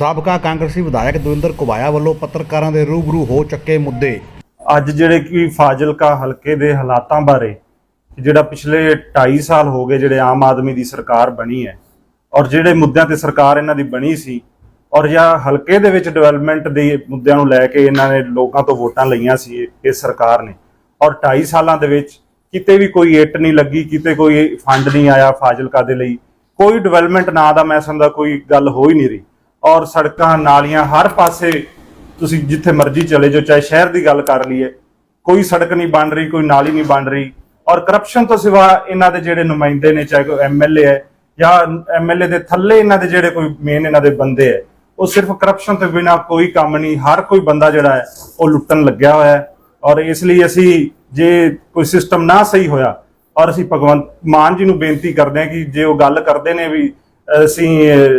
ਸਾਬਕਾ ਕਾਂਗਰਸੀ ਵਿਧਾਇਕ ਦਵਿੰਦਰ ਕੁਬਾਇਆ ਵੱਲੋਂ ਪੱਤਰਕਾਰਾਂ ਦੇ ਰੂਬਰੂ ਹੋ ਚੱਕੇ ਮੁੱਦੇ। ਅੱਜ ਜਿਹੜੇ ਕਿ ਫਾਜ਼ਿਲਕਾ ਹਲਕੇ ਦੇ ਹਾਲਾਤਾਂ ਬਾਰੇ, ਜਿਹੜਾ ਪਿਛਲੇ 2.5 ਸਾਲ ਹੋ ਗਏ ਜਿਹੜੇ ਆਮ ਆਦਮੀ ਦੀ ਸਰਕਾਰ ਬਣੀ ਹੈ, ਔਰ ਜਿਹੜੇ ਮੁੱਦਿਆਂ ਤੇ ਸਰਕਾਰ ਇਹਨਾਂ ਦੀ ਬਣੀ ਸੀ, ਔਰ ਜਾਂ ਹਲਕੇ ਦੇ ਵਿੱਚ ਡਿਵੈਲਪਮੈਂਟ ਦੇ ਮੁੱਦਿਆਂ ਨੂੰ ਲੈ ਕੇ ਇਹਨਾਂ ਨੇ ਲੋਕਾਂ ਤੋਂ ਵੋਟਾਂ ਲਈਆਂ ਸੀ ਇਸ ਸਰਕਾਰ ਨੇ। ਔਰ 2.5 ਸਾਲਾਂ ਦੇ ਵਿੱਚ ਕਿਤੇ ਵੀ ਕੋਈ ਇੱਟ ਨਹੀਂ ਲੱਗੀ, ਕਿਤੇ ਕੋਈ ਫੰਡ ਨਹੀਂ ਆਇਆ ਫਾਜ਼ਿਲਕਾ ਦੇ ਲਈ, ਕੋਈ ਡਿਵੈਲਪਮੈਂਟ ਨਾਂ ਦਾ ਮੈਂ ਸਮਝਦਾ ਕੋਈ ਗੱਲ ਹੋ ਹੀ ਨਹੀਂ ਰਹੀ। ਔਰ ਸੜਕਾਂ, ਨਾਲੀਆਂ, ਹਰ ਪਾਸੇ ਤੁਸੀਂ ਜਿੱਥੇ ਮਰਜ਼ੀ ਚਲੇ ਜਾਓ, ਚਾਹੇ ਸ਼ਹਿਰ ਦੀ ਗੱਲ ਕਰ ਲਈਏ, ਕੋਈ ਸੜਕ ਨਹੀਂ ਬਣ ਰਹੀ, ਕੋਈ ਨਾਲੀ ਨਹੀਂ ਬਣ ਰਹੀ ਔਰ ਕਰਪਸ਼ਨ ਤੋਂ ਸਿਵਾ ਇਹਨਾਂ ਦੇ ਜਿਹੜੇ ਨੁਮਾਇੰਦੇ ਨੇ, ਚਾਹੇ ਕੋਈ ਐਮਐਲਏ ਹੈ ਜਾਂ ਐਮਐਲਏ ਦੇ ਥੱਲੇ ਇਹਨਾਂ ਦੇ ਜਿਹੜੇ ਕੋਈ ਮੇਨ ਇਹਨਾਂ ਦੇ ਬੰਦੇ ਹੈ, ਉਹ ਸਿਰਫ ਕਰਪਸ਼ਨ ਤੋਂ ਬਿਨਾ ਕੋਈ ਕੰਮ ਨਹੀਂ, ਹਰ ਕੋਈ ਬੰਦਾ ਜਿਹੜਾ ਹੈ, ਉਹ ਲੁੱਟਣ ਲੱਗਿਆ ਹੋਇਆ ਹੈ ਔਰ ਇਸ ਲਈ ਅਸੀਂ ਜੇ ਕੋਈ ਸਿਸਟਮ ਨਾ ਸਹੀ ਹੋਇਆ ਔਰ ਅਸੀਂ ਭਗਵੰਤ ਮਾਨ ਜੀ ਨੂੰ ਬੇਨਤੀ ਕਰਦੇ ਹਾਂ ਕਿ ਜੇ ਉਹ ਗੱਲ ਕਰਦੇ ਨੇ ਵੀ ਅਸੀਂ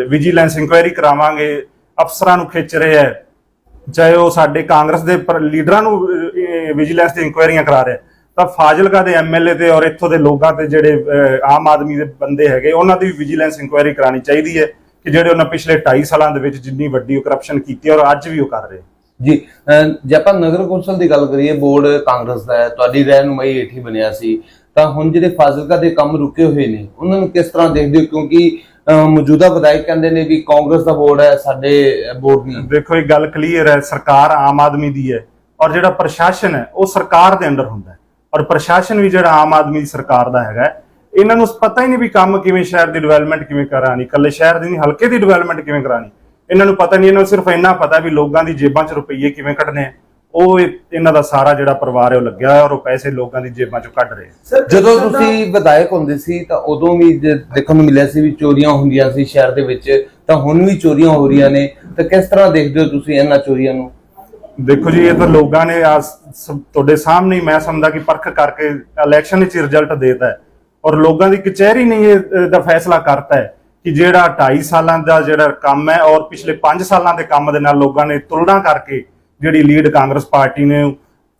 ਵਿਜੀਲੈਂਸ ਇਨਕੁਆਇਰੀ ਕਰਾਵਾਂਗੇ, ਅਫਸਰਾਂ ਨੂੰ ਖਿੱਚ ਰਹੇ ਹੈ, ਚਾਹੇ ਉਹ ਸਾਡੇ ਕਾਂਗਰਸ ਦੇ ਲੀਡਰਾਂ ਨੂੰ ਵਿਜੀਲੈਂਸ ਦੀ ਇਨਕੁਆਇਰੀਆਂ ਕਰਾ ਰਿਹਾ ਤਾਂ ਫਾਜ਼ਿਲਕਾ ਦੇ ਐਮਐਲਏ ਤੇ ਔਰ ਇੱਥੋਂ ਦੇ ਲੋਕਾਂ ਤੇ ਜਿਹੜੇ ਆਮ ਆਦਮੀ ਦੇ ਬੰਦੇ ਹੈਗੇ, ਉਹਨਾਂ ਦੀ ਵੀ ਵਿਜੀਲੈਂਸ ਇਨਕੁਆਇਰੀ ਕਰਾਣੀ ਚਾਹੀਦੀ ਹੈ ਕਿ ਜਿਹੜੇ ਉਹਨਾਂ ਪਿਛਲੇ 2.5 ਸਾਲਾਂ ਦੇ ਵਿੱਚ ਜਿੰਨੀ ਵੱਡੀ ਉਹ ਕਰਪਸ਼ਨ ਕੀਤੀ ਔਰ ਅੱਜ ਵੀ ਉਹ ਕਰ ਰਹੇ ਜੀ ਜੇ ਆਪਾਂ ਨਗਰ ਕੌਂਸਲ ਦੀ ਗੱਲ ਕਰੀਏ, ਬੋਰਡ ਕਾਂਗਰਸ ਦਾ ਹੈ, ਤੁਹਾਡੀ ਰਹਿਨੁਮਾਈ ਹੇਠ ਹੀ ਬਣਿਆ ਸੀ, ਤਾਂ ਹੁਣ ਜਿਹੜੇ ਫਾਜ਼ਿਲਕਾ ਦੇ ਕੰਮ ਰੁਕੇ ਹੋਏ ਨੇ, ਉਹਨਾਂ ਨੂੰ ਕਿਸ ਤਰ੍ਹਾਂ ਦੇਖਦੇ ਹੋ? ਕਿਉਂਕਿ ਮੌਜੂਦਾ ਵਿਧਾਇਕ ਕਹਿੰਦੇ ਨੇ ਵੀ ਕਾਂਗਰਸ ਦਾ ਬੋਰਡ ਹੈ, ਸਾਡੇ ਬੋਰਡ ਨਹੀਂ। ਦੇਖੋ, ਇਹ ਗੱਲ ਕਲੀਅਰ ਹੈ, ਸਰਕਾਰ ਆਮ ਆਦਮੀ ਦੀ ਹੈ ਔਰ ਜਿਹੜਾ ਪ੍ਰਸ਼ਾਸਨ ਹੈ, ਉਹ ਸਰਕਾਰ ਦੇ ਅੰਡਰ ਹੁੰਦਾ ਹੈ ਔਰ ਪ੍ਰਸ਼ਾਸਨ ਵੀ ਜਿਹੜਾ ਆਮ ਆਦਮੀ ਦੀ ਸਰਕਾਰ ਦਾ ਹੈਗਾ ਇਹਨਾਂ ਨੂੰ ਪਤਾ ਹੀ ਨਹੀਂ ਵੀ ਕੰਮ ਕਿਵੇਂ ਸ਼ਹਿਰ ਦੀ ਡਿਵੈਲਪਮੈਂਟ ਕਿਵੇਂ ਕਰਾਣੀ, ਇਕੱਲੇ ਸ਼ਹਿਰ ਦੀ ਨਹੀਂ, ਹਲਕੇ ਦੀ ਡਿਵੈਲਪਮੈਂਟ ਕਿਵੇਂ ਕਰਾਣੀ। ਇਹਨਾਂ ਨੂੰ ਪਤਾ ਨਹੀਂ, ਇਹਨਾਂ ਨੂੰ ਸਿਰਫ ਇੰਨਾ ਪਤਾ ਵੀ ਲੋਕਾਂ ਦੀ ਜੇਬਾਂ 'ਚ ਰੁਪਈਏ ਕਿਵੇਂ ਕੱਢਣੇ ਆ। ਉਹ ਇਹ- ਇਹਨਾਂ ਦਾ ਸਾਰਾ ਜਿਹੜਾ ਪਰਿਵਾਰ ਹੈ ਉਹ ਲੱਗਿਆ ਹੋਇਆ ਔਰ ਉਹ ਪੈਸੇ ਲੋਕਾਂ ਦੀ ਜੇਬਾਂ 'ਚੋਂ ਕੱਢ ਰਹੇ ਆ। ਜਦੋਂ ਤੁਸੀਂ ਵਿਧਾਇਕ ਹੁੰਦੇ ਸੀ ਤਾਂ ਉਦੋਂ ਵੀ ਜੇ ਦੇਖਣ ਨੂੰ ਮਿਲਿਆ ਸੀ ਵੀ ਚੋਰੀਆਂ ਹੁੰਦੀਆਂ ਸੀ ਸ਼ਹਿਰ ਦੇ ਵਿੱਚ ਤਾਂ ਹੁਣ ਵੀ ਚੋਰੀਆਂ ਹੋ ਰਹੀਆਂ ਨੇ। ਤਾਂ ਕਿਸ ਤਰ੍ਹਾਂ ਦੇਖਦੇ ਹੋ ਤੁਸੀਂ ਇਹਨਾਂ ਚੋਰੀਆਂ ਨੂੰ? ਦੇਖੋ ਜੀ ਇਹ ਤਾਂ ਲੋਕਾਂ ਨੇ ਆ ਤੁਹਾਡੇ ਸਾਹਮਣੇ ਹੀ ਮੈਂ ਸਮਝਦਾ ਕਿ ਪਰਖ ਕਰਕੇ ਇਲੈਕਸ਼ਨ ਵਿੱਚ ਰਿਜ਼ਲਟ ਦੇਤਾ ਹੈ। ਔਰ ਲੋਕਾਂ ਦੀ ਕਚਹਿਰੀ ਨੇ ਇਹ ਦਾ ਫੈਸਲਾ ਕਰਤਾ ਹੈ ਕਿ ਜਿਹੜਾ 2.5 ਸਾਲਾਂ ਦਾ ਜਿਹੜਾ ਕੰਮ ਹੈ ਔਰ ਪਿਛਲੇ 5 ਸਾਲਾਂ ਦੇ ਕੰਮ ਦੇ ਨਾਲ ਲੋਕਾਂ ਨੇ ਤੁਲਨਾ ਕਰਕੇ ਜਿਹੜੀ ਲੀਡ ਕਾਂਗਰਸ ਪਾਰਟੀ ਨੇ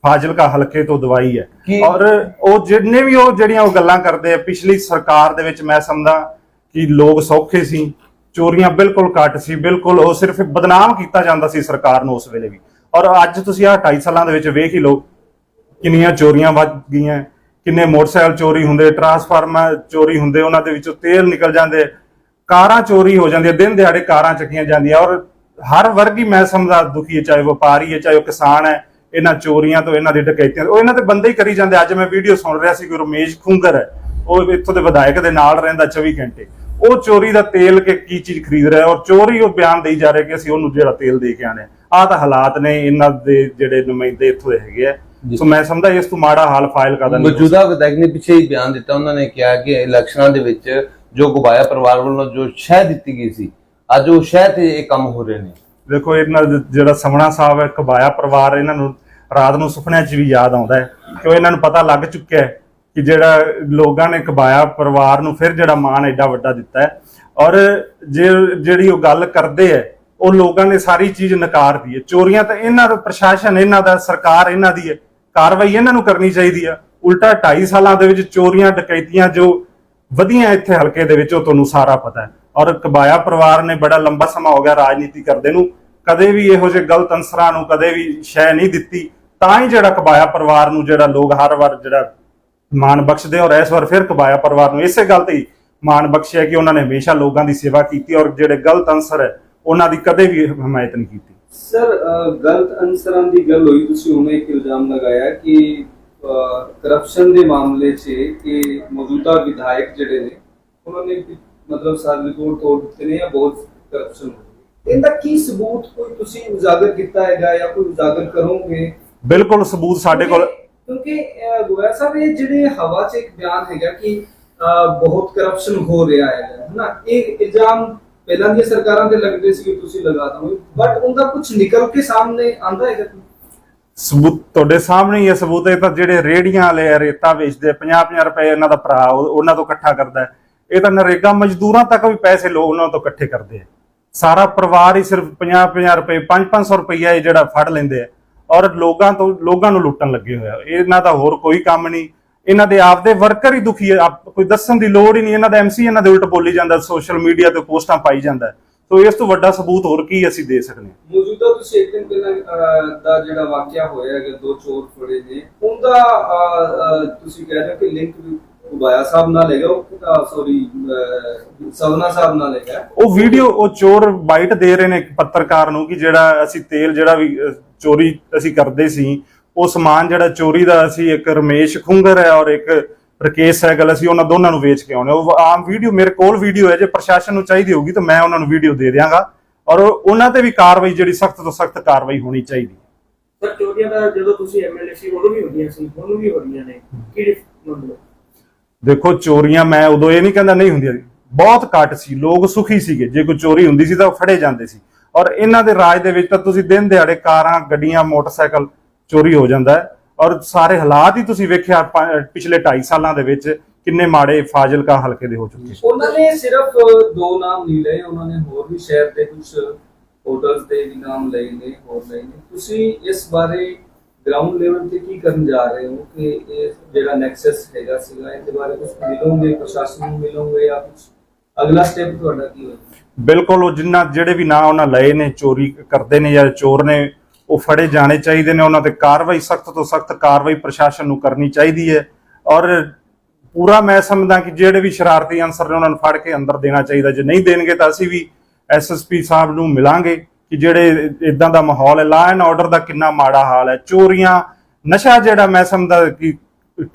ਫਾਜ਼ਿਲਕਾ ਹਲਕੇ ਤੋਂ ਦਵਾਈ ਹੈ। ਔਰ ਉਹ ਜਿੰਨੇ ਵੀ ਉਹ ਜਿਹੜੀਆਂ ਉਹ ਗੱਲਾਂ ਕਰਦੇ ਆ ਪਿਛਲੀ ਸਰਕਾਰ ਦੇ ਵਿੱਚ ਮੈਂ ਸਮਝਦਾ ਕਿ ਲੋਕ ਸੌਖੇ ਸੀ ਚੋਰੀਆਂ ਬਿਲਕੁਲ ਘੱਟ ਸੀ ਬਿਲਕੁਲ ਉਹ ਸਿਰਫ ਬਦਨਾਮ ਕੀਤਾ ਜਾਂਦਾ ਸੀ ਸਰਕਾਰ ਨੂੰ ਉਸ ਵੇਲੇ ਵੀ। ਔਰ ਅੱਜ ਤੁਸੀਂ ਆਹ 2.5 ਸਾਲਾਂ ਦੇ ਵਿੱਚ ਵੇਖ ਹੀ ਲਓ ਕਿੰਨੀਆਂ ਚੋਰੀਆਂ ਵੱਧ ਗਈਆਂ ਕਿੰਨੇ ਮੋਟਰਸਾਈਕਲ ਚੋਰੀ ਹੁੰਦੇ ਟਰਾਂਸਫਾਰਮਰ ਚੋਰੀ ਹੁੰਦੇ ਉਹਨਾਂ ਦੇ ਵਿੱਚੋਂ ਤੇਲ ਨਿਕਲ ਜਾਂਦੇ ਕਾਰਾਂ ਚੋਰੀ ਹੋ ਜਾਂਦੀਆਂ ਦਿਨ ਦਿਹਾੜੇ ਕਾਰਾਂ ਚੱਕੀਆਂ ਜਾਂਦੀਆਂ ਔਰ ਹਰ ਵਰਗ ਹੀ ਮੈਂ ਸਮਝਦਾ ਦੁਖੀ ਹੈ ਚਾਹੇ ਵਪਾਰੀ ਹੈ ਚਾਹੇ ਉਹ ਕਿਸਾਨ ਹੈ ਇਹਨਾਂ ਚੋਰੀਆਂ ਤੋਂ ਇਹਨਾਂ ਦੀ ਡਕੈਤੀਆਂ ਤੋਂ ਉਹ ਇਹਨਾਂ ਤੇ ਬੰਦੇ ਹੀ ਕਰੀ ਜਾਂਦੇ ਅੱਜ ਮੈਂ ਵੀਡੀਓ ਸੁਣ ਰਿਹਾ ਸੀ ਕਿ ਰਮੇਸ਼ ਖੁੰਗਰ ਹੈ ਉਹ ਇੱਥੋਂ ਦੇ ਵਿਧਾਇਕ ਦੇ ਨਾਲ ਰਹਿੰਦਾ 24 ਘੰਟੇ। ਉਹ ਚੋਰੀ ਦਾ ਤੇਲ ਕਿ ਕੀ ਚੀਜ਼ ਖਰੀਦ ਰਿਹਾ ਔਰ ਚੋਰੀ ਉਹ ਬਿਆਨ ਦੇਈ ਜਾ ਰਿਹਾ ਕਿ ਅਸੀਂ ਉਹਨੂੰ ਜਿਹੜਾ ਤੇਲ ਦੇ ਕੇ ਆਣੇ ਆਹ ਤਾਂ ਹਾਲਾਤ ਨੇ ਇਹਨਾਂ ਦੇ ਜਿਹੜੇ ਨੁਮਾਇੰਦੇ ਇੱਥੋਂ ਦੇ ਹੈਗੇ ਆ। ਸੋ ਮੈਂ ਸਮਝਦਾ ਇਸ ਤੋਂ ਮਾੜਾ ਹਾਲ ਫਾਈਲ ਕਰਦਾ ਮੌਜੂਦਾ ਵਿਧਾਇਕ ਨੇ ਪਿੱਛੇ ਹੀ ਬਿਆਨ ਦਿੱਤਾ ਉਹਨਾਂ ਨੇ ਕਿਹਾ ਕਿ ਇਲੈਕਸ਼ਨਾਂ ਦੇ ਵਿੱਚ ਜੋ ਗੁਬਾਇਆ ਪਰਿਵਾਰ ਵੱਲੋਂ ਜੋ ਸ਼ਹਿ ਦਿੱਤੀ ਗਈ ਸੀ ਅੱਜ ਉਹ ਸ਼ਹਿਰ ਤੇ ਇਹ ਕੰਮ ਹੋ ਰਹੇ ਨੇ। ਦੇਖੋ, ਇਹਨਾਂ ਦਾ ਜਿਹੜਾ ਸਮਣਾ ਸਾਹਿਬ ਹੈ ਕਬਾਇਆ ਪਰਿਵਾਰ ਇਹਨਾਂ ਨੂੰ ਰਾਤ ਨੂੰ ਸੁਪਨਿਆਂ 'ਚ ਵੀ ਯਾਦ ਆਉਂਦਾ ਹੈ ਕਿਉਂ ਇਹਨਾਂ ਨੂੰ ਪਤਾ ਲੱਗ ਚੁੱਕਿਆ ਹੈ ਕਿ ਜਿਹੜਾ ਲੋਕਾਂ ਨੇ ਕਬਾਇਆ ਪਰਿਵਾਰ ਨੂੰ ਫਿਰ ਜਿਹੜਾ ਮਾਣ ਐਡਾ ਵੱਡਾ ਦਿੱਤਾ ਹੈ। ਔਰ ਜੇ ਜਿਹੜੀ ਉਹ ਗੱਲ ਕਰਦੇ ਹੈ, ਉਹ ਲੋਕਾਂ ਨੇ ਸਾਰੀ ਚੀਜ਼ ਨਕਾਰਦੀ ਹੈ। ਚੋਰੀਆਂ ਤਾਂ ਇਹਨਾਂ ਦਾ, ਪ੍ਰਸ਼ਾਸਨ ਇਹਨਾਂ ਦਾ, ਸਰਕਾਰ ਇਹਨਾਂ ਦੀ ਹੈ। ਕਾਰਵਾਈ ਇਹਨਾਂ ਨੂੰ ਕਰਨੀ ਚਾਹੀਦੀ ਆ। ਉਲਟਾ 2.5 ਸਾਲਾਂ ਦੇ ਵਿੱਚ ਚੋਰੀਆਂ, ਡਕੈਤੀਆਂ ਜੋ ਵਧੀਆਂ ਇੱਥੇ ਹਲਕੇ ਦੇ ਵਿੱਚ, ਉਹ ਤੁਹਾਨੂੰ ਸਾਰਾ ਪਤਾ ਹੈ। ਔਰ ਕਬਾਇਆ ਪਰਿਵਾਰ ਨੇ ਬੜਾ ਲੰਬਾ ਸਮਾਂ ਹੋ ਗਿਆ ਰਾਜਨੀਤੀ ਕਰਦੇ ਨੂੰ, ਕਦੇ ਵੀ ਇਹੋ ਜਿਹੇ ਗਲਤ ਅੰਸਰਾਂ ਨੂੰ ਕਦੇ ਵੀ ਸ਼ੈ ਨਹੀਂ ਦਿੱਤੀ, ਤਾਂ ਹੀ ਜਿਹੜਾ ਕਬਾਇਆ ਪਰਿਵਾਰ ਨੂੰ ਜਿਹੜਾ ਲੋਕ ਹਰ ਵਾਰ ਜਿਹੜਾ ਮਾਣ ਬਖਸ਼ਦੇ ਔਰ ਇਸ ਵਾਰ ਫਿਰ ਕਬਾਇਆ ਪਰਿਵਾਰ ਨੂੰ ਇਸੇ ਗੱਲ ਤੇ ਹੀ ਬਖਸ਼ਿਆ ਕਿ ਉਹਨਾਂ ਨੇ ਹਮੇਸ਼ਾ ਲੋਕਾਂ ਦੀ ਸੇਵਾ ਕੀਤੀ ਔਰ ਜਿਹੜੇ ਗਲਤ ਅੰਸਰ ਹੈ, ਉਹਨਾਂ ਦੀ ਕਦੇ ਵੀ ਹਮਾਇਤ ਨਹੀਂ ਕੀਤੀ। ਸਰ ਗਲਤ ਅਨਸਰਾਂ ਦੀ ਗੱਲ ਹੋਈ, ਤੁਸੀਂ ਉਹਨੇ ਇੱਕ ਇਲਜ਼ਾਮ ਲਗਾਇਆ ਕਿ ਕਰਪਸ਼ਨ ਦੇ ਮਾਮਲੇ 'ਚ ਕਿ ਮੌਜੂਦਾ ਵਿਧਾਇਕ ਜਿਹੜੇ ਨੇ, ਉਹਨਾਂ ਨੇ ਮਤਲਬ ਸਾਰੇ ਰਿਪੋਰਟ ਤੋੜ ਦਿੱਤੇ ਨੇ ਜਾਂ ਬਹੁਤ ਕਰਪਸ਼ਨ ਇਹਦਾ ਕੀ ਸਬੂਤ ਕੋਈ ਤੁਸੀਂ ਉਜਾਗਰ ਕੀਤਾ ਹੈਗਾ ਜਾਂ ਕੋਈ ਉਜਾਗਰ ਕਰੋਗੇ? ਬਿਲਕੁਲ ਸਬੂਤ ਸਾਡੇ ਕੋਲ ਕਿਉਂਕਿ ਗੋਇਆ ਸਾਹਿਬ ਇਹ ਜਿਹੜੇ ਹਵਾ 'ਚ ਇੱਕ ਬਿਆਨ ਹੈਗਾ ਕਿ ਬਹੁਤ ਕਰਪਸ਼ਨ ਹੋ ਰਿਹਾ ਹੈ ਹਨਾ ਇਹ ਇਲਜ਼ਾਮ ਪਹਿਲਾਂ ਦੀਆਂ ਸਰਕਾਰਾਂ ਤੇ ਲੱਗਦੇ ਸੀ ਕਿ ਤੁਸੀਂ ਲਗਾ ਦੋ ਬਟ ਉਹਦਾ ਕੁਝ ਨਿਕਲ ਕੇ ਸਾਹਮਣੇ ਆਂਦਾ ਹੈਗਾ ਸਬੂਤ ਤੁਹਾਡੇ ਸਾਹਮਣੇ ਹੀ ਹੈ ਸਬੂਤ। ਇਹ ਤਾਂ ਜਿਹੜੇ ਰੇੜੀਆਂ ਵਾਲੇ ਰੇਤਾ ਵੇਚਦੇ 50-50 ਰੁਪਏ ਇਹਨਾਂ ਦਾ ਭਰਾ ਉਹ- ਉਹਨਾਂ ਤੋਂ ਇਕੱਠਾ ਕਰਦਾ ਹੈ। ਇਹ ਤਾਂ ਨਰੇਗਾ ਮਜ਼ਦੂਰਾਂ ਤੱਕ ਵੀ ਪੈਸੇ ਲੋਕ ਉਹਨਾਂ ਤੋਂ ਇਕੱਠੇ ਕਰਦੇ ਆ। ਸਾਰਾ ਪਰਿਵਾਰ ਹੀ ਸਿਰਫ 50-50 ਰੁਪਏ 5-500 ਰੁਪਈਆ ਇਹ ਜਿਹੜਾ ਫੜ ਲੈਂਦੇ ਆ। ਔਰ ਲੋਕਾਂ ਤੋਂ, ਲੋਕਾਂ ਨੂੰ ਲੁੱਟਣ ਲੱਗੇ ਹੋਇਆ ਇਹਨਾਂ ਦਾ ਹੋਰ ਕੋਈ ਕੰਮ ਨਹੀਂ। ਇਹਨਾਂ ਦੇ ਆਪਦੇ ਵਰਕਰ ਹੀ ਦੁਖੀ ਹੈ ਕੋਈ ਦੱਸਣ ਦੀ ਲੋੜ ਹੀ ਨਹੀਂ। ਇਹਨਾਂ ਦਾ ਐਮਸੀ ਇਹਨਾਂ ਦੇ ਉਲਟ ਬੋਲੀ ਜਾਂਦਾ, ਸੋਸ਼ਲ ਮੀਡੀਆ ਤੇ ਪੋਸਟਾਂ ਪਾਈ ਜਾਂਦਾ। ਸੋ ਇਸ ਤੋਂ ਵੱਡਾ ਸਬੂਤ ਹੋਰ ਕੀ ਅਸੀਂ ਦੇ ਸਕਦੇ ਹਾਂ? ਮੌਜੂਦਾ ਤੁਸੀਂ ਇੱਕ ਦਿਨ ਪਹਿਲਾਂ ਦਾ ਜਿਹੜਾ ਵਾਕਿਆ ਹੋਇਆ ਹੈਗਾ, ਦੋ ਚੋਰ ਫੜੇ ਨੇ। ਉਹਦਾ ਤੁਸੀਂ ਕਹਿ ਰਹੇ ਹੋ ਕਿ ਲਿੰਕ ਉਬਾਇਆ ਸਾਹਿਬ ਨਾਲ ਹੈਗਾ ਉਹ ਸੌਰੀ ਸਵਨਾ ਸਾਹਿਬ ਨਾਲ ਹੈਗਾ। ਉਹ ਵੀਡੀਓ ਉਹ ਚੋਰ ਬਾਈਟ ਦੇ ਰਹੇ ਨੇ ਇੱਕ ਪੱਤਰਕਾਰ ਨੂੰ ਕਿ ਜਿਹੜਾ ਅਸੀਂ ਤੇਲ ਜਿਹੜਾ ਵੀ ਚੋਰੀ ਅਸੀਂ ਕਰਦੇ ਸੀ ਉਹ ਸਮਾਨ ਜਿਹੜਾ ਚੋਰੀ ਦਾ ਅਸੀਂ ਇੱਕ ਰਮੇਸ਼ ਖੁੰਗਰ ਹੈ ਔਰ ਇੱਕ ਰਕੇਸ਼ ਸੈਗਲ ਅਸੀਂ ਉਹਨਾਂ ਦੋਨਾਂ ਨੂੰ ਵੇਚ ਕੇ ਆਉਣੇ ਉਹ ਆਮ ਵੀਡੀਓ ਮੇਰੇ ਕੋਲ ਵੀਡੀਓ ਹੈ ਜੇ ਪ੍ਰਸ਼ਾਸਨ ਨੂੰ ਚਾਹੀਦੀ ਹੋਊਗੀ ਤਾਂ ਮੈਂ ਉਹਨਾਂ ਨੂੰ ਵੀਡੀਓ ਦੇ ਦਿਆਂਗਾ। ਔਰ ਉਹਨਾਂ ਤੇ ਵੀ ਕਾਰਵਾਈ ਜਿਹੜੀ ਸਖਤ ਤੋਂ ਸਖਤ ਕਾਰਵਾਈ ਹੋਣੀ ਚਾਹੀਦੀ ਹੈ। ਪਰ ਚੋਰੀਆਂ ਦਾ ਜਦੋਂ ਤੁਸੀਂ ਐਮਐਲਏ ਸੀ ਉਦੋਂ ਵੀ ਹੁੰਦੀਆਂ ਸੀ ਹੁਣ ਵੀ ਹੋ ਰਹੀਆਂ ਨੇ। ਕੀ ਮਤਲਬ ਦੇਖੋ ਚੋਰੀਆਂ ਮੈਂ ਉਦੋਂ ਇਹ ਨਹੀਂ ਕਹਿੰਦਾ ਨਹੀਂ ਹੁੰਦੀਆਂ ਬਹੁਤ ਘੱਟ ਸੀ, ਲੋਕ ਸੁਖੀ ਸੀਗੇ। ਜੇ ਕੋਈ ਚੋਰੀ ਹੁੰਦੀ ਸੀ ਤਾਂ ਉਹ ਫੜੇ ਜਾਂਦੇ ਸੀ। ਔਰ ਇਹਨਾਂ ਦੇ ਰਾਜ ਦੇ ਵਿੱਚ ਤਾਂ ਤੁਸੀਂ ਦਿਨ ਦਿਹਾੜੇ ਕਾਰਾਂ, ਗੱਡੀਆਂ, ਮੋਟਰਸਾਈਕਲ ਚੋਰੀ ਹੋ ਜਾਂਦਾ ਹੈ। ਔਰ ਸਾਰੇ ਹਾਲਾਤ ਹੀ ਤੁਸੀਂ ਵੇਖਿਆ ਪਿਛਲੇ 2.5 ਸਾਲਾਂ ਦੇ ਵਿੱਚ ਕਿੰਨੇ ਮਾੜੇ ਫਾਜ਼ਿਲਕਾ ਹਲਕੇ ਦੇ ਹੋ ਚੁੱਕੇ ਉਹਨਾਂ ਨੇ ਸਿਰਫ ਦੋ ਨਾਮ ਨਹੀਂ ਲਏ, ਉਹਨਾਂ ਨੇ ਹੋਰ ਵੀ ਸ਼ਹਿਰ ਦੇ ਕੁਝ ਹੋਟਲਸ ਦੇ ਵੀ ਨਾਮ ਲਏ ਨੇ, ਹੋਰ ਲਏ ਨੇ। ਤੁਸੀਂ ਇਸ ਬਾਰੇ ਗਰਾਊਂਡ ਲੈਵਲ ਤੇ ਕੀ ਕਰਨ ਜਾ ਰਹੇ ਹੋ ਕਿ ਇਹ ਜਿਹੜਾ ਨੈਕਸਸ ਹੈਗਾ ਸੀਗਾ, ਇਹਦੇ ਬਾਰੇ ਕੁਝ ਮਿਲੋਗੇ, ਪ੍ਰਸ਼ਾਸਨ ਨੂੰ ਮਿਲੋਗੇ ਜਾਂ ਕੁਝ ਅਗਲਾ ਸਟੈਪ ਤੁਹਾਡਾ ਕੀ ਹੋਏਗਾ? ਬਿਲਕੁਲ, ਉਹ ਜਿੰਨਾ ਜਿਹੜੇ ਵੀ ਨਾਂ ਉਹਨਾਂ ਲਏ ਨੇ, ਚੋਰੀ ਕਰਦੇ ਨੇ ਜਾਂ ਚੋਰ ਨੇ, ਉਹ ਫੜੇ ਜਾਣੇ ਚਾਹੀਦੇ ਨੇ, ਉਹਨਾਂ ਤੇ ਕਾਰਵਾਈ, ਸਖਤ ਤੋਂ ਸਖਤ ਕਾਰਵਾਈ ਪ੍ਰਸ਼ਾਸਨ ਨੂੰ ਕਰਨੀ ਚਾਹੀਦੀ ਹੈ। ਔਰ ਪੂਰਾ ਮੈਂ ਸਮਝਦਾ ਕਿ ਜਿਹੜੇ ਵੀ ਸ਼ਰਾਰਤੀ ਅਨਸਰ ਨੇ, ਉਹਨਾਂ ਨੂੰ ਫੜ ਕੇ ਅੰਦਰ ਦੇਣਾ ਚਾਹੀਦਾ। ਜੇ ਨਹੀਂ ਦੇਣਗੇ ਤਾਂ ਅਸੀਂ ਵੀ ਐਸਐਸਪੀ ਸਾਹਿਬ ਨੂੰ ਮਿਲਾਂਗੇ। ਕਿ ਜਿਹੜੇ ਇਦਾਂ ਦਾ ਮਾਹੌਲ ਹੈ ਲਾ ਐਂਡ ਆਰਡਰ ਦਾ ਕਿੰਨਾ ਮਾੜਾ ਹਾਲ ਹੈ। ਚੋਰੀਆਂ, ਨਸ਼ਾ ਜਿਹੜਾ ਮੈਂ ਸਮਝਦਾ ਕਿ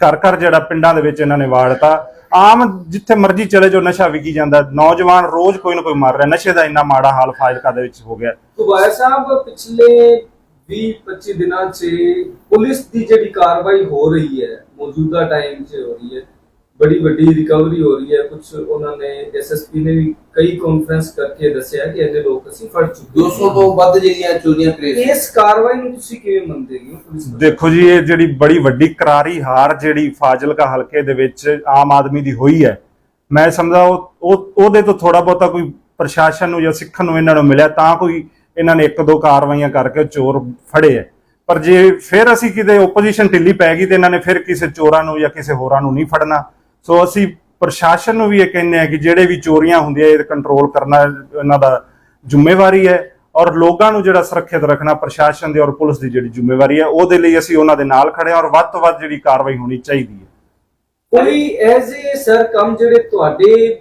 ਘਰ ਘਰ ਜਿਹੜਾ ਪਿੰਡਾਂ ਦੇ ਵਿੱਚ ਇਹਨਾਂ ਨੇ ਵਾੜਤਾ। ਆਮ ਜਿੱਥੇ ਮਰਜ਼ੀ ਚਲੇ ਜਾਓ, ਨਸ਼ਾ ਵਿਕੀ ਜਾਂਦਾ। ਨੌਜਵਾਨ ਰੋਜ਼ ਕੋਈ ਨਾ ਕੋਈ ਮਰ ਰਿਹਾ। ਨਸ਼ੇ ਦਾ ਇੰਨਾ ਮਾੜਾ ਹਾਲ ਫਾਜ਼ਿਲਕਾ ਦੇ ਵਿੱਚ ਹੋ ਗਿਆ। ਕੁਬਾਇਆ ਸਾਹਿਬ, ਪਿਛਲੇ 20-25 ਦਿਨਾਂ 'ਚ ਪੁਲਿਸ ਦੀ ਜਿਹੜੀ ਕਾਰਵਾਈ ਹੋ ਰਹੀ ਹੈ, ਮੌਜੂਦਾ ਟਾਈਮ 'ਚ ਹੋ ਰਹੀ ਹੈ ਬੜੀ ਵੱਡੀ ਰਿਕਵਰੀ ਹੋ ਰਹੀ ਹੈ। ਕੁਝ ਉਹਨਾਂ ਨੇ ਐਸਐਸਪੀ ਨੇ ਵੀ ਕਈ ਕਾਨਫਰੰਸ ਕਰਕੇ ਦੱਸਿਆ ਕਿ ਇਹਦੇ ਲੋਕ ਅਸੀਂ ਫੜ ਚੁੱਕੇ 200 ਤੋਂ ਵੱਧ ਜਿਹੜੀਆਂ ਚੋਰੀਆਂ ਟ੍ਰੇਸ ਇਸ ਕਾਰਵਾਈ ਨੂੰ ਤੁਸੀਂ ਕਿਵੇਂ ਮੰਨਦੇ ਹੋ? ਦੇਖੋ ਜੀ ਇਹ ਜਿਹੜੀ ਬੜੀ ਵੱਡੀ ਕਰਾਰੀ ਹਾਰ ਜਿਹੜੀ ਫਾਜ਼ਿਲਕਾ ਹਲਕੇ ਦੇ ਵਿੱਚ ਆਮ ਆਦਮੀ ਦੀ ਹੋਈ ਹੈ ਮੈਂ ਸਮਝਦਾ ਉਹ ਉਹ- ਉਹਦੇ ਤੋਂ ਥੋੜਾ ਬਹੁਤਾ ਕੋਈ ਪ੍ਰਸ਼ਾਸਨ ਨੂੰ ਜਾਂ ਸਿੱਖਣ ਨੂੰ ਇਹਨਾਂ ਨੂੰ ਮਿਲਿਆ ਤਾਂ ਕੋਈ ਇਹਨਾਂ ਨੇ ਇੱਕ ਦੋ ਕਾਰਵਾਈਆਂ ਕਰਕੇ ਚੋਰ ਫੜੇ ਹੈ। ਪਰ ਜੇ ਫਿਰ ਅਸੀਂ ਕਿਤੇ ਓਪੋਜੀਸ਼ਨ ਢਿੱਲੀ ਪੈ ਗਈ ਤੇ ਇਹਨਾਂ ਨੇ ਫਿਰ ਕਿਸੇ ਚੋਰਾਂ ਨੂੰ ਜਾਂ ਕਿਸੇ ਹੋਰਾਂ ਨੂੰ ਨਹੀਂ ਫੜਨਾ। ਸੋ ਅਸੀਂ ਪ੍ਰਸ਼ਾਸਨ ਨੂੰ ਵੀ ਇਹ ਕਹਿੰਦੇ ਆ ਕਿ ਜਿਹੜੇ ਵੀ ਚੋਰੀਆਂ ਹੁੰਦੀਆਂ ਇਹ ਕੰਟਰੋਲ ਕਰਨਾ ਇਹਨਾਂ ਦਾ ਜ਼ਿੰਮੇਵਾਰੀ ਹੈ ਔਰ ਲੋਕਾਂ ਨੂੰ ਜਿਹੜਾ ਸੁਰੱਖਿਅਤ ਰੱਖਣਾ ਪ੍ਰਸ਼ਾਸਨ ਦੀ ਔਰ ਪੁਲਿਸ ਦੀ ਜਿਹੜੀ ਜ਼ਿੰਮੇਵਾਰੀ ਹੈ ਉਹਦੇ ਲਈ ਅਸੀਂ ਉਹਨਾਂ ਦੇ ਨਾਲ ਖੜੇ ਹਾਂ ਔਰ ਵੱਧ ਤੋਂ ਵੱਧ ਜਿਹੜੀ ਕਾਰਵਾਈ ਹੋਣੀ ਚਾਹੀਦੀ ਹੈ। ਕੋਈ ਐਜ਼ ਏ ਸਰ ਕੰਮ ਜਿਹੜੇ ਤੁਹਾਡੇ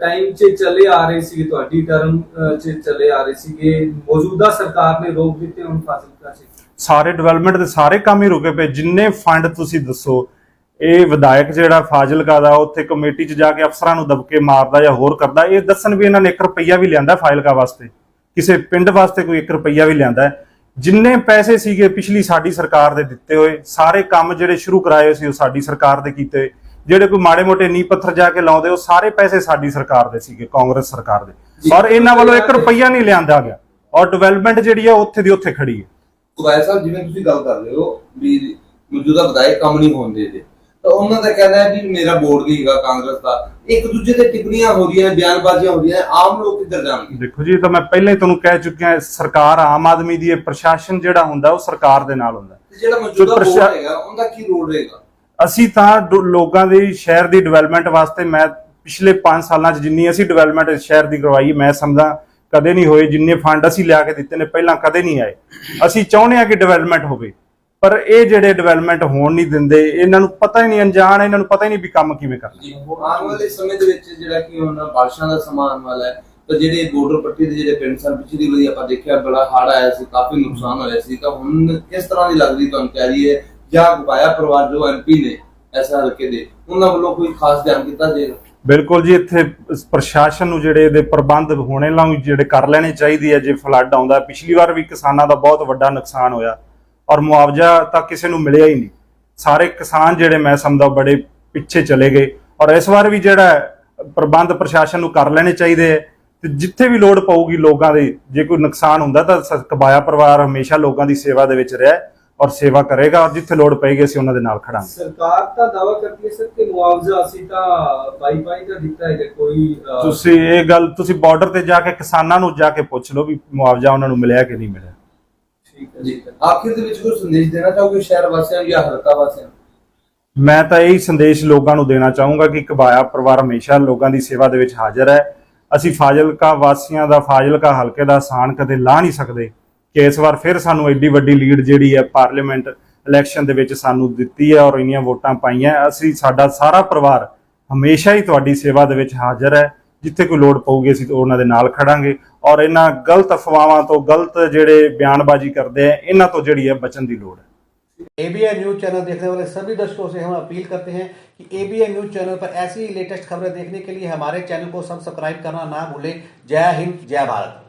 ਟਾਈਮ 'ਚ ਚੱਲੇ ਆ ਰਹੇ ਸੀ ਤੁਹਾਡੀ ਟਰਮ 'ਚ ਚੱਲੇ ਆ ਰਹੇ ਸੀਗੇ ਮੌਜੂਦਾ ਸਰਕਾਰ ਨੇ ਰੋਕ ਦਿੱਤੇ ਹੁਣ ਫਾਜ਼ਿਲਕਾ 'ਚ ਸਾਰੇ ਡਿਵੈਲਪਮੈਂਟ ਦੇ ਸਾਰੇ ਕੰਮ ਹੀ ਰੁਕੇ ਪਏ ਜਿੰਨੇ ਫੰਡ ਤੁਸੀਂ ਦੱਸੋ ਇਹ ਵਿਧਾਇਕ ਜਿਹੜਾ ਫਾਜ਼ਿਲਕਾ ਦਾ ਉੱਥੇ ਕਮੇਟੀ 'ਚ ਜਾ ਕੇ ਅਫਸਰਾਂ ਨੂੰ ਦਬਕੇ ਮਾਰਦਾ ਜਾਂ ਹੋਰ ਕਰਦਾ ਇਹ ਦੱਸਣ ਵੀ ਇਹਨਾਂ ਨੇ 1 ਰੁਪਈਆ ਵੀ ਲਿਆਂਦਾ ਫਾਜ਼ਿਲਕਾ ਵਾਸਤੇ। ਕਿਸੇ ਪਿੰਡ ਵਾਸਤੇ ਕੋਈ 1 ਰੁਪਈਆ ਵੀ ਲਿਆਂਦਾ। ਜਿੰਨੇ ਪੈਸੇ ਸੀਗੇ ਪਿਛਲੀ ਸਾਡੀ ਸਰਕਾਰ ਦੇ ਦਿੱਤੇ ਹੋਏ ਸਾਰੇ ਕੰਮ ਜਿਹੜੇ ਸ਼ੁਰੂ ਕਰਾਏ ਸੀ ਉਹ ਸਾਡੀ ਸਰਕਾਰ ਦੇ ਕੀਤੇ। ਜਿਹੜੇ ਕੋਈ ਮਾੜੇ ਮੋਟੇ ਨੀ ਪੱਥਰ ਜਾ ਕੇ ਲਾਉਂਦੇ ਉਹ ਸਾਰੇ ਪੈਸੇ ਸਾਡੀ ਸਰਕਾਰ ਦੇ ਸੀਗੇ ਕਾਂਗਰਸ ਸਰਕਾਰ ਦੇ। ਔਰ ਇਹਨਾਂ ਵੱਲੋਂ 1 ਰੁਪਈਆ ਨਹੀਂ ਲਿਆਂਦਾ ਗਿਆ। ਔਰ ਡਿਵੈਲਪਮੈਂਟ ਜਿਹੜੀ ਆ ਉੱਥੇ ਦੀ ਉੱਥੇ ਖੜੀ ਹੈ। ਕੁਬਾਇਆ ਸਾਹਿਬ ਜਿਵੇਂ ਤੁਸੀਂ ਗੱਲ ਕਰ ਰਹੇ ਹੋ ਵੀ ਮੌਜੂਦਾ ਵਿਧਾਇਕ ਕੰਮ ਨਹੀਂ ਹੋਣ ਦੇ ਤਾਂ ਉਹਨਾਂ ਦਾ ਕਹਿਣਾ ਹੈ ਵੀ ਮੇਰਾ ਬੋਰਡ ਨਹੀਂ ਹੈਗਾ ਕਾਂਗਰਸ ਦਾ। ਇੱਕ ਦੂਜੇ ਤੇ ਟਿੱਪਣੀਆਂ ਹੋ ਰਹੀਆਂ ਬਿਆਨਬਾਜ਼ੀਆਂ ਹੋ ਰਹੀਆਂ ਆਮ ਲੋਕ ਕਿੱਧਰ ਜਾਣਗੇ। ਦੇਖੋ ਜੀ ਇਹ ਤਾਂ ਮੈਂ ਪਹਿਲਾਂ ਹੀ ਤੁਹਾਨੂੰ ਕਹਿ ਚੁੱਕਿਆ ਸਰਕਾਰ ਆਮ ਆਦਮੀ ਦੀ ਹੈ ਪ੍ਰਸ਼ਾਸਨ ਜਿਹੜਾ ਹੁੰਦਾ ਉਹ ਸਰਕਾਰ ਦੇ ਨਾਲ ਹੁੰਦਾ। ਤੇ ਜਿਹੜਾ ਮੌਜੂਦਾ ਪ੍ਰਸ਼ਾ- ਬੋਰਡ ਹੈਗਾ ਉਹਦਾ ਕੀ ਰੋਲ ਰਹੇਗਾ? ਅਸੀਂ ਤਾਂ ਡ- ਲੋਕਾਂ ਦੀ ਸ਼ਹਿਰ ਦੀ ਡਿਵੈਲਪਮੈਂਟ ਵਾਸਤੇ ਮੈਂ ਪਿਛਲੇ 5 ਸਾਲਾਂ 'ਚ ਜਿੰਨੀ ਅਸੀਂ ਡਿਵੈਲਪਮੈਂਟ ਸ਼ਹਿਰ ਦੀ ਕਰਵਾਈ ਮੈਂ ਸਮਝਦਾ ਕਦੇ ਨਹੀਂ ਹੋਏ ਜਿੰਨੇ ਫੰਡ ਅਸੀਂ ਲਿਆ ਕੇ ਦਿੱਤੇ ਨੇ ਪਹਿਲਾਂ ਕਦੇ ਨਹੀਂ ਆਏ। ਅਸੀਂ ਚਾਹੁੰਦੇ ਹਾਂ ਕਿ ਡਿਵੈਲਪਮੈਂਟ ਹੋਵੇ। ਪਰ ਇਹ ਜਿਹੜੇ ਡਿਵੈਲਪਮੈਂਟ ਹੋਣ ਨਹੀਂ ਦਿੰਦੇ ਇਹਨਾਂ ਨੂੰ ਪਤਾ ਹੀ ਨਹੀਂ ਅਣਜਾਣ ਇਹਨਾਂ ਨੂੰ ਪਤਾ ਹੀ ਨਹੀਂ ਵੀ ਕੰਮ ਕਿਵੇਂ ਕਰਨਾ। ਜੀ ਆਉਣ ਵਾਲੇ ਸਮੇਂ ਦੇ ਵਿੱਚ ਜਿਹੜਾ ਕਿ ਹੁਣ ਬਾਰਿਸ਼ਾਂ ਦਾ ਸਮਾਂ ਆਉਣ ਵਾਲਾ ਹੈ ਤਾਂ ਜਿਹੜੇ ਬਾਰਡਰ ਪੱਟੀ ਦੇ ਜਿਹੜੇ ਪਿੰਡ ਸਨ ਪਿਛਲੀ ਵਾਰੀ ਆਪਾਂ ਦੇਖਿਆ ਬੜਾ ਹੜ੍ਹ ਆਇਆ ਸੀ ਕਾਫੀ ਨੁਕਸਾਨ ਹੋਇਆ ਸੀ ਤਾਂ ਹੁਣ ਕਿਸ ਤਰ੍ਹਾਂ ਦੀ ਲੱਗਦੀ ਤੁਹਾਨੂੰ ਤਿਆਰੀ ਹੈ ਜਾਂ ਗੁਬਾਇਆ ਪਰਿਵਾਰ ਜੋ ਐਮਪੀ ਨੇ ਐਸਾ ਹਲਕੇ ਦੇ ਉਹਨਾਂ ਵੱਲੋਂ ਕੋਈ ਖਾਸ ਧਿਆਨ ਕੀਤਾ ਜਾਏਗਾ? ਬਿਲਕੁਲ ਜੀ ਇੱਥੇ ਪ੍ਰਸ਼ਾਸਨ ਨੂੰ ਜਿਹੜੇ ਇਹਦੇ ਪ੍ਰਬੰਧ ਹੋਣੇ ਲਾਂ ਜਿਹੜੇ ਕਰ ਲੈਣੇ ਚਾਹੀਦੇ ਆ ਜੇ ਫਲੱਡ ਆਉਂਦਾ ਪਿਛਲੀ ਵਾਰ ਵੀ ਕਿਸਾਨਾਂ ਦਾ ਬਹੁਤ ਵੱਡਾ ਨੁਕਸਾਨ ਹੋਇਆ। ਔਰ ਮੁਆਵਜ਼ਾ ਤਾਂ ਕਿਸੇ ਨੂੰ ਮਿਲਿਆ ਹੀ ਨਹੀਂ। ਸਾਰੇ ਕਿਸਾਨ ਜਿਹੜੇ ਮੈਂ ਸਮਝਦਾ ਬੜੇ ਪਿੱਛੇ ਚਲੇ ਗਏ। ਔਰ ਇਸ ਵਾਰ ਵੀ ਜਿਹੜਾ ਪ੍ਰਬੰਧ ਪ੍ਰਸ਼ਾਸਨ ਨੂੰ ਕਰ ਲੈਣੇ ਚਾਹੀਦੇ ਹੈ ਤੇ ਜਿੱਥੇ ਵੀ ਲੋੜ ਪਊਗੀ ਲੋਕਾਂ ਦੀ ਜੇ ਕੋਈ ਨੁਕਸਾਨ ਹੁੰਦਾ ਤਾਂ ਕਬਾਇਆ ਪਰਿਵਾਰ ਹਮੇਸ਼ਾ ਲੋਕਾਂ ਦੀ ਸੇਵਾ ਦੇ ਵਿੱਚ ਰਿਹਾ ਔਰ ਸੇਵਾ ਕਰੇਗਾ ਔਰ ਜਿੱਥੇ ਲੋੜ ਪਏਗੀ ਅਸੀਂ ਉਹਨਾਂ ਦੇ ਨਾਲ ਖੜਾਂਗੇ। ਸਰਕਾਰ ਤਾਂ ਦਾਵਾ ਕਰਦੀ ਹੈ ਸਰ ਕਿ ਮੁਆਵਜ਼ਾ ਅਸੀਂ ਤਾਂ ਬਾਈ ਬਾਈ ਦਾ ਦਿੱਤਾ ਹੈ ਕੋਈ ਅਹ, ਤੁਸੀਂ ਇਹ ਗੱਲ ਤੁਸੀਂ ਬਾਰਡਰ ਤੇ ਜਾ ਕੇ ਕਿਸਾਨਾਂ ਨੂੰ ਜਾ ਕੇ ਪੁੱਛ ਲਓ ਵੀ ਮੁਆਵਜ਼ਾ ਉਹਨਾਂ ਨੂੰ ਮਿਲਿਆ ਕਿ ਨਹੀਂ ਮਿਲਿਆ। ਠੀਕ ਹੈ ਜੀ ਆਖਿਰ ਦੇ ਵਿੱਚ ਕੋਈ ਸੰਦੇਸ਼ ਦੇਣਾ ਚਾਹੋਗੇ ਸ਼ਹਿਰ ਵਾਸੀਆਂ ਨੂੰ ਜਾਂ ਹਲਕਾ ਵਾਸੀਆਂ ਨੂੰ? ਮੈਂ ਤਾਂ ਇਹੀ ਸੰਦੇਸ਼ ਲੋਕਾਂ ਨੂੰ ਦੇਣਾ ਚਾਹੂੰਗਾ ਕਿ ਕਬਾਇਆ ਪਰਿਵਾਰ ਹਮੇਸ਼ਾ ਲੋਕਾਂ ਦੀ ਸੇਵਾ ਦੇ ਵਿੱਚ ਹਾਜ਼ਰ ਹੈ। ਅਸੀਂ ਫਾਜ਼ਿਲਕਾ ਵਾਸੀਆਂ ਦਾ, ਫਾਜ਼ਿਲਕਾ ਹਲਕੇ ਦਾ ਆਸਾਨ ਕਦੇ ਲਾ ਨਹੀਂ ਸਕਦੇ ਕਿ ਇਸ ਵਾਰ ਫਿਰ ਸਾਨੂੰ ਐਡੀ ਵੱਡੀ ਲੀਡ ਜਿਹੜੀ ਹੈ ਪਾਰਲੀਮੈਂਟ ਇਲੈਕਸ਼ਨ ਦੇ ਵਿੱਚ ਸਾਨੂੰ ਦਿੱਤੀ ਹੈ ਔਰ ਇੰਨੀਆਂ ਵੋਟਾਂ ਪਾਈਆਂ। ਅਸੀਂ, ਸਾਡਾ ਸਾਰਾ ਪਰਿਵਾਰ ਹਮੇਸ਼ਾ ਹੀ ਤੁਹਾਡੀ ਸੇਵਾ ਦੇ ਵਿੱਚ ਹਾਜ਼ਰ ਹੈ। ਜਿੱਥੇ ਕੋਈ ਲੋੜ ਪਊਗੀ ਅਸੀਂ ਉਹਨਾਂ ਦੇ ਨਾਲ ਖੜਾਂਗੇ। ਔਰ ਇਹਨਾਂ ਗਲਤ ਅਫਵਾਹਾਂ ਤੋਂ ਗਲਤ ਜਿਹੜੇ ਬਿਆਨਬਾਜ਼ੀ ਕਰਦੇ ਆ ਇਹਨਾਂ ਤੋਂ ਜਿਹੜੀ ਹੈ ਬਚਣ ਦੀ ਲੋੜ ਹੈ एबीएन न्यूज चैनल देखने वाले सभी दर्शकों से हम अपील करते हैं कि एबीएन न्यूज चैनल पर ऐसी ही लेटेस्ट खबरें देखने के लिए हमारे चैनल को सब्सक्राइब करना ना भूलें जय हिंद जय भारत